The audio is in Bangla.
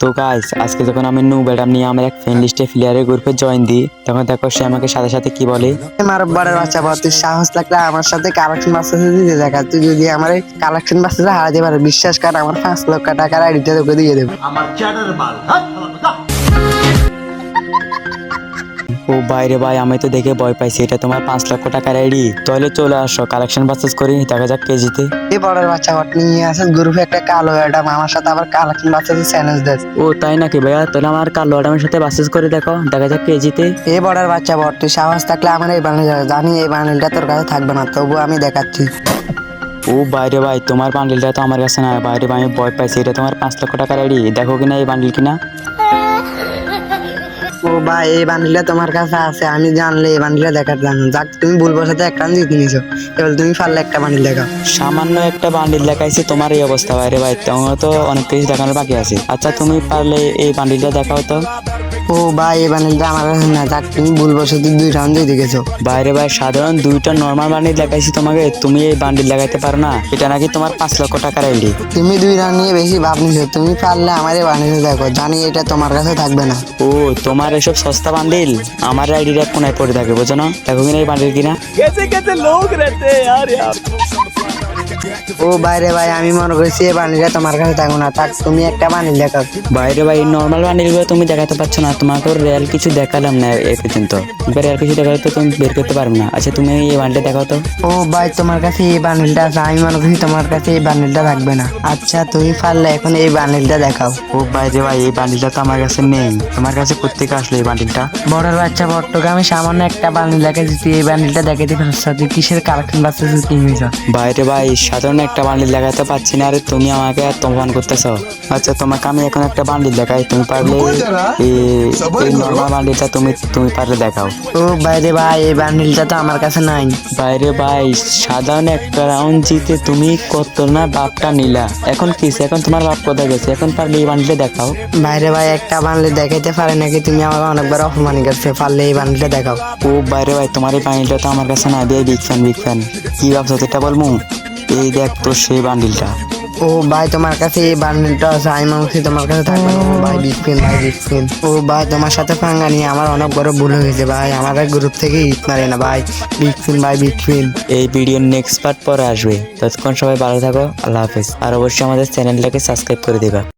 তো কাজ আজকে যখন আমি নু ম্যাডাম নিয়ে আমার এক ফ্রেন্ড লিস্টে প্লেয়ারের গ্রুপে জয়েন দিই তখন দেখো সে আমাকে সাথে সাথে কি বলে? আমার বড় বাচ্চা বল তুই সাহস লাগলে আমার সাথে কালেকশন বাচ্চাতে দিতে দেখা তুই যদি আমার এই কালেকশন বাচ্চাতে হারাতে পারে বিশ্বাস কর আমার পাঁচ লক্ষ টাকার আইডিটা তোকে দিয়ে দেবো। আমার চ্যাটার বাল ও বাইরে ভাই আমি তো দেখে ভয় পাইছি এটা তোমার পাঁচ লক্ষ টাকার আইডি। তাহলে চলে আসো কালেকশন বাসেস করি দেখা যাক কেজিতে। এই বড় বাচ্চা বট নিয়ে আসে গ্রুপে একটা কালো ম্যাডাম আমার সাথে আবার কালেকশন বাচ্চাতে চ্যালেঞ্জ দেয়। ও তাই নাকি ভাইয়া? তাহলে আমার কালো ম্যাডামের সাথে পারচেস করে দেখো দেখা যাক কেজিতে। এই বর্ডার বাচ্চা বট তুই সাহস থাকলে আমার এই বানিল জানি এই বানিলটা তোর কাছে থাকবে না তবু আমি দেখাচ্ছি। ও বাইরে ভাই তোমার বান্ডিলটা তো আমার কাছে না বাইরে ভাই আমি ভয় পাইছি এটা তোমার পাঁচ লক্ষ টাকার আইডি দেখো কিনা এই বান্ডিল কিনা। ও ভাই এই বান্ডিলটা তোমার কাছে আছে আমি জানলে এই বান্ডিলটা দেখার জানো যাক তুমি ভুলবো সাথে একটা জিত নিয়েছো এবার তুমি পারলে একটা বান্ডিল দেখাও। সামান্য একটা বান্ডিল দেখাইছি তোমার এই অবস্থা বাইরে ভাই তোমার তো অনেক কিছু দেখানোর বাকি আছে। আচ্ছা তুমি পারলে এই বান্ডিলটা দেখাও তো। ও ভাই এই বান্ডিলটা আমার কাছে না যাক তুমি ভুলবো সাথে দুই রাউন্ড দিয়ে গেছো বাইরে ভাই সাধারণ দুইটা নর্মাল বান্ডিল দেখাইছি তোমাকে তুমি এই বান্ডিল দেখাইতে পারো না। এটা নাকি তোমার পাঁচ লক্ষ টাকার আইডি। তুমি দুই রাউন্ড নিয়ে বেশি ভাব নিছো। তুমি পারলে আমার এই বান্ডিলটা দেখো। জানি এটা তোমার কাছে থাকবে না। ও তোমার এসব সস্তা বান্ডিল আমার আইডিটা কোনায় পড়ে থাকে, বোঝো না? দেখো কিনা এই বান্ডিল কিনা? ও বাইরে ভাই আমি মনে করছি এই বান্ডিলটা তোমার কাছে থাকবে না। থাক তুমি একটা বান্ডিল দেখাও বাইরে ভাই নর্মাল বান্ডিলগুলো তুমি দেখাতে পারছ না। তোমাকে রিয়াল কিছু দেখালাম না এ পর্যন্ত। এবার রিয়াল কিছু দেখালে তো তুমি বের করতে পারবে না। আচ্ছা তুমি এই বান্ডিলটা দেখাও তো। ও ভাই তোমার কাছে এই বানিলটা আছে। আমি মনে করছি তোমার কাছে এই বানিলটা থাকবে না। আচ্ছা তুমি পারলে এখন এই বানিলটা দেখাও। ও বাইরে ভাই এই বানিলটা তো আমার কাছে নেই তোমার কাছে কোথেকে আসলো এই বানিলটা? বড়ের বাচ্চা বট্টকে আমি সামান্য একটা বানিল দেখাচ্ছি এই বানিলটা দেখাতে পারছ কিসের কালেকশন বাচ্চা কি বাইরে ভাই সাধারণ একটা বান্ডিল দেখাতে পাচ্ছি না আরে তুমি আমাকে এত অপমান করতেছো। আচ্ছা তোমাকে আমি এখন একটা বান্ডিল দেখাই তুমি পারলে এই- নর্মাল বান্ডিলটা তুমি তুমি পারলে দেখাও। ও বাইরে ভাই এই বান্ডিলটা তো আমার কাছে নাই। বাইরে ভাই সাধারণ একটা রাউন্ড জিতে তুমি কত না বাপটা নিলা। এখন কিস এখন তোমার বাপ কোথায় গেছে? এখন পারলে এই বান্ডিলটা দেখাও। বাইরে ভাই একটা বান্ডিল দেখাইতে পারে নাকি? তুমি আমার অনেকবার অপমান করছে পারলে এই বান্ডিলটা দেখাও। ও বাইরে ভাই তোমার এই বান্ডিলটা তো আমার কাছে না দিয়ে বিগ ফ্যান বিগ ফ্যান কি ভাবছ সেটা বলব এই দেখ তো সেই বান্ডিলটা ও ভাই তোমার কাছে এই বান্ডিলটা আছে আমি করছি তোমার কাছে থাকবে না। ও ভাই বিপিন ভাই বিপিন ও ভাই তোমার সাথে পাঙ্গা নিয়ে আমার অনেক বড় ভুল হয়েছে ভাই। আমার গ্রুপ থেকে ইট মারে না ভাই। বিপিন ভাই বিপিন এই ভিডিওর নেক্সট পার্ট পরে আসবে। ততক্ষণ সবাই ভালো থাকো আল্লাহ হাফেজ। আর অবশ্যই আমাদের চ্যানেলটাকে সাবস্ক্রাইব করে দেবা।